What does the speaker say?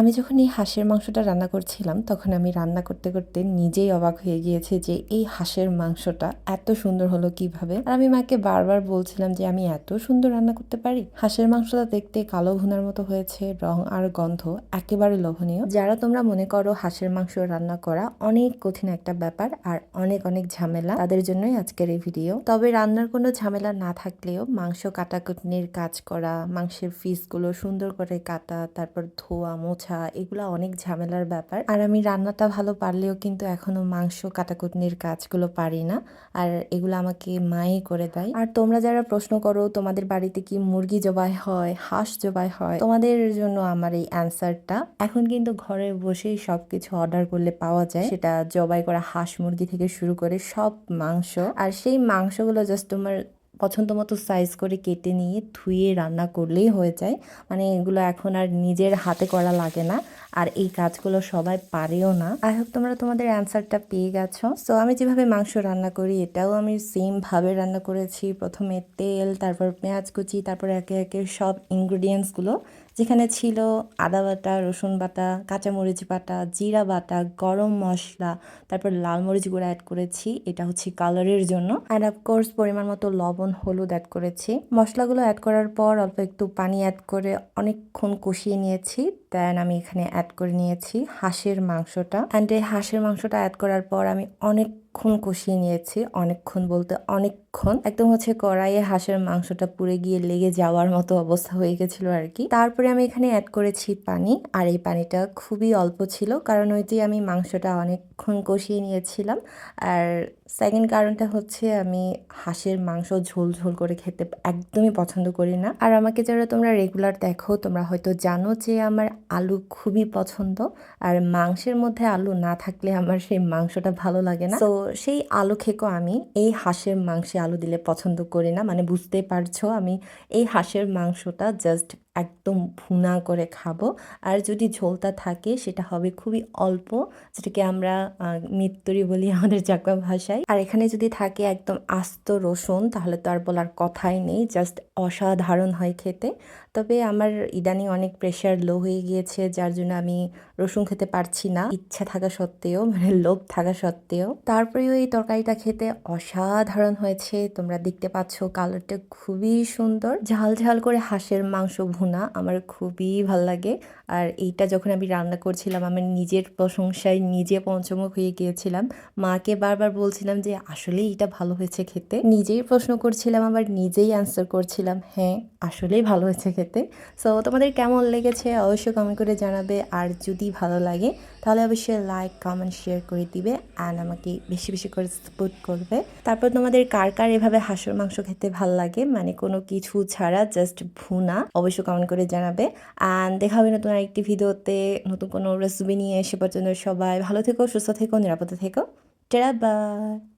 আমি যখন এই হাঁসের মাংসটা রান্না করছিলাম, তখন আমি রান্না করতে করতে নিজেই অবাক হয়ে গিয়েছে যে এই হাঁসের মাংসটা এত সুন্দর হলো কীভাবে। আর আমি মাকে বারবার বলছিলাম যে আমি এত সুন্দর রান্না করতে পারি। হাঁসের মাংসটা দেখতে কালো ভুনার মতো হয়েছে, রং আর গন্ধ একেবারে লোভনীয়। যারা তোমরা মনে করো হাঁসের মাংস রান্না করা অনেক কঠিন একটা ব্যাপার আর অনেক অনেক ঝামেলা, তাদের জন্যই আজকের এই ভিডিও। তবে রান্নার কোনো ঝামেলা না থাকলেও মাংস কাটাকুটনির কাজ করা, মাংসের পিসগুলো সুন্দর করে কাটা, তারপর ধোয়া, মোছা এগুলো অনেক ঝামেলার ব্যাপার। আর আমি রান্নাটা ভালো পারলেও কিন্তু এখনও মাংস কাটাকুটনির কাজগুলো পারি না। আর এগুলো আমাকে মাই করে দেয়। আর তোমরা যারা প্রশ্ন করো, তোমাদের বাড়িতে কি মুরগি জবাই হয়, হাঁস জবাই হয়, তোমাদের জন্য আমার এই অ্যান্সারটা। এখন কিন্তু ঘরে বসেই সবকিছু অর্ডার করলে পাওয়া যায়। সেটা জবাই করা হাঁস মুরগি থেকে শুরু করে সব মাংস। আর সেই মাংসগুলো জাস্ট তোমার পছন্দ মতো সাইজ করে কেটে নিয়ে ধুয়ে রান্না করলেই হয়ে যায়। মানে এগুলো এখন আর নিজের হাতে করা লাগে না। আর এই কাজগুলো সবাই পারেও না। আই হোপ তোমরা তোমাদের অ্যান্সারটা পেয়ে গেছো। সো আমি যেভাবে মাংস রান্না করি, এটাও আমি সেম ভাবে রান্না করেছি। প্রথমে তেল, তারপর পেঁয়াজ কুচি, তারপর একে একে সব ইনগ্রিডিয়েন্টসগুলো যেখানে ছিল আদা বাটা, রসুন বাটা, কাঁচামরিচ বাটা, জিরা বাটা, গরম মশলা, তারপর লাল মরিচ গুঁড়া অ্যাড করেছি। এটা হচ্ছে কালারের জন্য। আর অফকোর্স পরিমাণ মতো লবণ হলুদ অ্যাড করেছি। মশলাগুলো অ্যাড করার পর অল্প একটু পানি অ্যাড করে অনেকক্ষণ কষিয়ে নিয়েছি। দেন আমি এখানে অ্যাড করে নিয়েছি হাঁসের মাংসটা। অ্যান্ড এই হাঁসের মাংসটা অ্যাড করার পর আমি অনেকক্ষণ কষিয়ে নিয়েছি, অনেকক্ষণ বলতে অনেকক্ষণ। একদম হচ্ছে কড়াইয়ে হাঁসের মাংসটা পুড়ে গিয়ে লেগে যাওয়ার মতো অবস্থা হয়ে গেছিল আর কি। তারপরে আমি এখানে অ্যাড করেছি পানি, আর এই পানিটা খুবই অল্প ছিল, কারণ ওই যে আমি মাংসটা অনেকক্ষণ কষিয়ে নিয়েছিলাম। আর সেকেন্ড কারণটা হচ্ছে আমি হাঁসের মাংস ঝোল ঝোল করে খেতে একদমই পছন্দ করি না। আর আমাকে যারা তোমরা রেগুলার দেখো, তোমরা হয়তো জানো যে আমার আলু খুবই পছন্দ, আর মাংসের মধ্যে আলু না থাকলে আমার সেই মাংসটা ভালো লাগে না। তো সেই আলু খেকো আমি। এই হাঁসের মাংসে আলু দিলে পছন্দ করি না। মানে বুঝতে পারছ আমি এই হাঁসের মাংসটা জাস্ট একদম ভুনা করে খাব। আর যদি ঝোলটা থাকে, সেটা হবে খুবই অল্প, যেটাকে আমরা মৃত্যুরি বলি আমাদের চাকা ভাষায়। আর এখানে যদি থাকে একদম আস্ত রসুন, তাহলে তো আর বলার কথাই নেই, জাস্ট অসাধারণ হয় খেতে। তবে আমার ইদানিং অনেক প্রেশার লো হয়ে গিয়েছে, যার জন্য আমি রসুন খেতে পারছি না। ইচ্ছা থাকা সত্ত্বেও মানে লোভ থাকা সত্ত্বেও। তারপরেও এই তরকারিটা খেতে অসাধারণ হয়েছে, তোমরা দেখতে পাচ্ছ কালারটা খুবই সুন্দর। ঝাল ঝাল করে হাঁসের মাংস ভুনা আমার খুবই ভালো লাগে। আর এইটা যখন আমি রান্না করছিলাম, আমার নিজের প্রশংসায় নিজে পঞ্চমুখ হয়ে গিয়েছিলাম। মাকে বারবার বলছিলাম যে, আসলেই এটা ভালো হয়েছে খেতে। নিজেই প্রশ্ন করছিলাম, আবার নিজেই অ্যান্সার করছিলাম হ্যাঁ আসলেই ভালো হয়েছে খেতে। সো তোমাদের কেমন লেগেছে অবশ্যই কমেন্ট করে জানাবে। আর যদি ভালো লাগে, তাহলে অবশ্যই লাইক কমেন্ট শেয়ার করে দিবে অ্যান্ড আমাকে বেশি বেশি করে সাপোর্ট করবে। তারপর তোমাদের কার কার এভাবে হাঁসের মাংস খেতে ভালো লাগে? মানে কোনো কিছু ছাড়া জাস্ট ভুনা, অবশ্যই কমেন্ট করে জানাবে। অ্যান্ড দেখা হবে নতুন আরেকটি ভিডিওতে নতুন কোনো রেসিপি নিয়ে এসে পর্যন্ত সবাই ভালো থেকো, সুস্থ থেকো, নিরাপদে থেকো। টেরা বাই